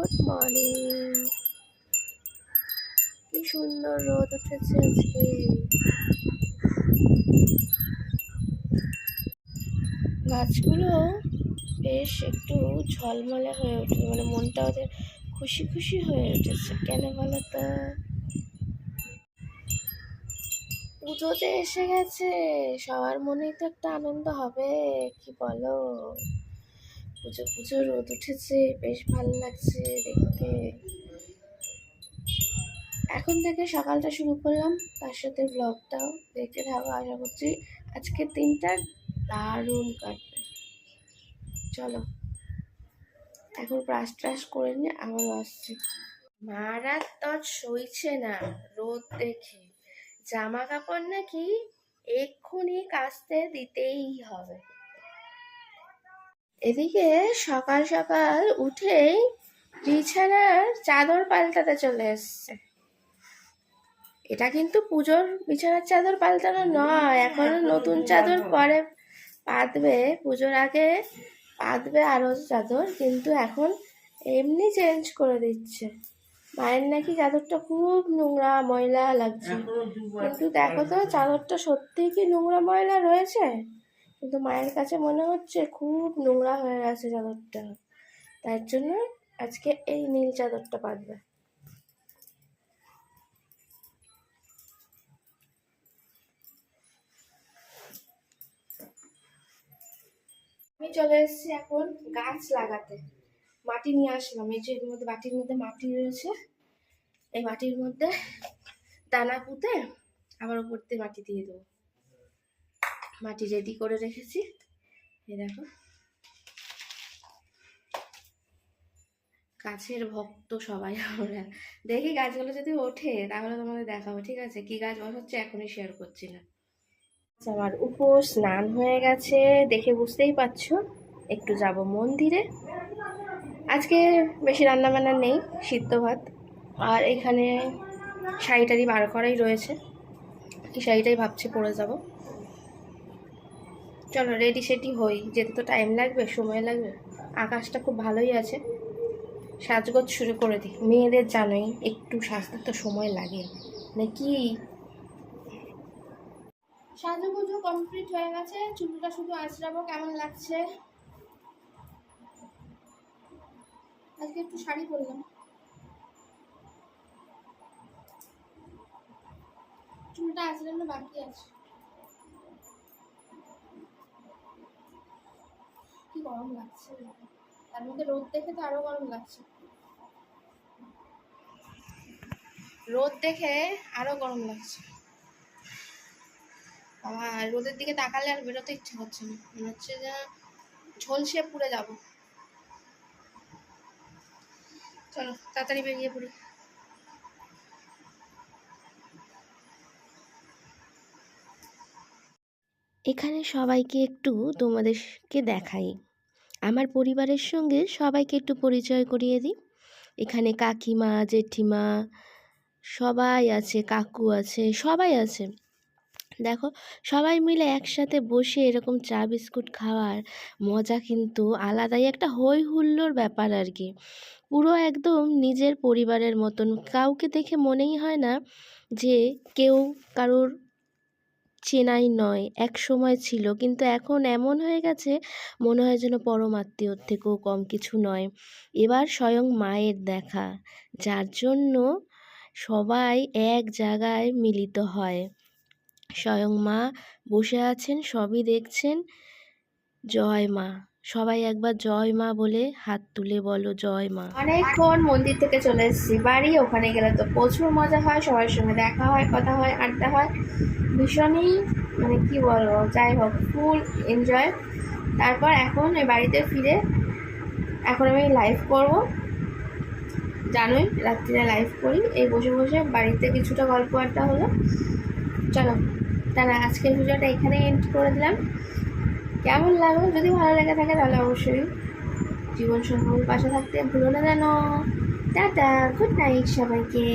Good morning কি সুন্দর রোদ উঠেছে আজকে। গাছগুলো বেশ একটু ঝলমলে হয়ে উঠেছে মানে মনটা ওদের খুশি খুশি হয়ে উঠেছে। কেন বলো তো? পুজো এসে গেছে, সবার মনেই তো একটা আনন্দ হবে, কি বলো? পুজো পুজো, রোদ উঠেছে, বেশ ভালো লাগছে দেখতে। এখন থেকে সকালটা শুরু করলাম, তার সাথে ব্লগটাও দেখতে থাকো, আশা করছি আজকের দিনটা দারুণ কাটবে। চলো, এখন ব্রাশ ট্রাশ করে নিয়ে আবার আসছি। মারা তো সইছে না রোদ দেখে। জামা কাপড় নাকি এক্ষুনি কাচতে দিতেই হবে। এদিকে সকাল সকাল উঠেই বিছানার চাদর পাল্টাতে চলে এসছে। এটা কিন্তু পুজোর বিছানার চাদর পাল্টানো নয় এখনও নতুন চাদর পরে পাতবে। পুজোর আগে পাতবে আরও চাদর কিন্তু এখন এমনি চেঞ্জ করে দিচ্ছে। মায়ের নাকি চাদরটা খুব নোংরা ময়লা লাগছে। কিন্তু দেখো তো চাদরটা সত্যিই কি নোংরা ময়লা রয়েছে? কিন্তু মায়ের কাছে মনে হচ্ছে খুব নোংরা হয়ে গেছে চাদরটা। তার জন্য আজকে এই নীল চাদরটা পাতবে আমি চলে এসেছি এখন গাছ লাগাতে। মাটি নিয়ে আসলাম। এই যে মধ্যে বাটির মধ্যে মাটি রয়েছে, এই মাটির মধ্যে দানা পুঁতে আবার উপর দিয়ে মাটি দিয়ে দেবো। মাটি রেডি করে রেখেছি। এই দেখো। গাছের ভক্ত সবাই আমরা। দেখি গাছগুলো যদি ওঠে, তাহলে তোমাদের দেখাবো, ঠিক আছে? কি গাছ বসাচ্ছে এখনই শেয়ার করছি না। আমার উপোস স্নান হয়ে গেছে, দেখে বুঝতেই পারছ? একটু যাব মন্দিরে। আজকে বেশি রান্নাবান্না নেই, সিদ্ধ ভাত। আর এখানে শাড়িটারি বার করাই রয়েছে। এই শাড়িটাই ভাবছি পরে যাব। চলো রেডি সেটি হই। যেতে তো টাইম লাগবে, সময় লাগবে। আকাশটা খুব ভালোই আছে। সাজগোজ শুরু করে দিই। মেয়েদের জানোই, একটু সাজতে তো সময় লাগে। নাকি? সাজুগুজু কমপ্লিট হয়ে গেছে। চুলটা শুধু আঁচড়াবো, কেমন লাগছে? আজকে একটু শাড়ি পরলাম। চুলটা আঁচড়ানো বাকি আছে। কি গরম লাগছে? তার মধ্যে রোদ দেখে তো আরও গরম লাগছে। রোদ দেখে আরও গরম লাগছে। বাবা, রোদের দিকে তাকালে আর বেরোতে ইচ্ছা হচ্ছে না। মনে হচ্ছে যে ঝলসে পুড়ে যাব। চলো, তাড়াতাড়ি বেরিয়ে পড়ি। এখানে সবাইকে একটু তোমাদেরকে দেখাই। আমার পরিবারের সঙ্গে সবাইকে একটু পরিচয় করিয়ে দিই। এখানে কাকিমা, জেঠিমা, সবাই আছে, কাকু আছে, সবাই আছে। দেখো, সবাই মিলে একসাথে বসে এরকম চা, বিস্কুট খাওয়ার মজা কিন্তু আলাদাই, একটা হই হুল্লোর ব্যাপার আর কি। পুরো একদম নিজের পরিবারের মতন। কাউকে দেখে মনেই হয় না যে কেউ কারোর চেনাই নয়, এক সময় ছিল। কিন্তু এখন এমন হয়ে গেছে, মনে হয় যেন পরম আত্মীয়র থেকেও কম কিছু নয়। এবার স্বয়ং মায়ের দেখা, যার জন্য সবাই এক জায়গায় মিলিত হয়। স্বয়ং মা বসে আছেন, সবই দেখছেন। জয় মা। সবাই একবার জয় মা বলে হাত তুলে বলো জয় মা। অনেকক্ষণ মন্দির থেকে চলে এসেছি। বাড়ি, ওখানে গেলে তো প্রচুর মজা হয়, সবার সঙ্গে দেখা হয়, কথা হয়, আড্ডা হয়। ভীষণই মানে কি বলব, যাই হোক ফুল এনজয় তারপর এখন এই বাড়িতে ফিরে এখন আমি লাইভ করব। জানোই, রাত্রিরে লাইভ করি। এই বসে বসে বাড়িতে কিছুটা গল্প আড্ডা হলো। চলো, তাহলে আজকের ভিডিওটা এখানে এন্ড করে দিলাম। কেমন লাগল? যদি ভালো লেগে থাকে তাহলে অবশ্যই জীবন সঙ্গীর পাশে থাকতে ভুলো না জানো টাটা গুড নাইট সবাইকে।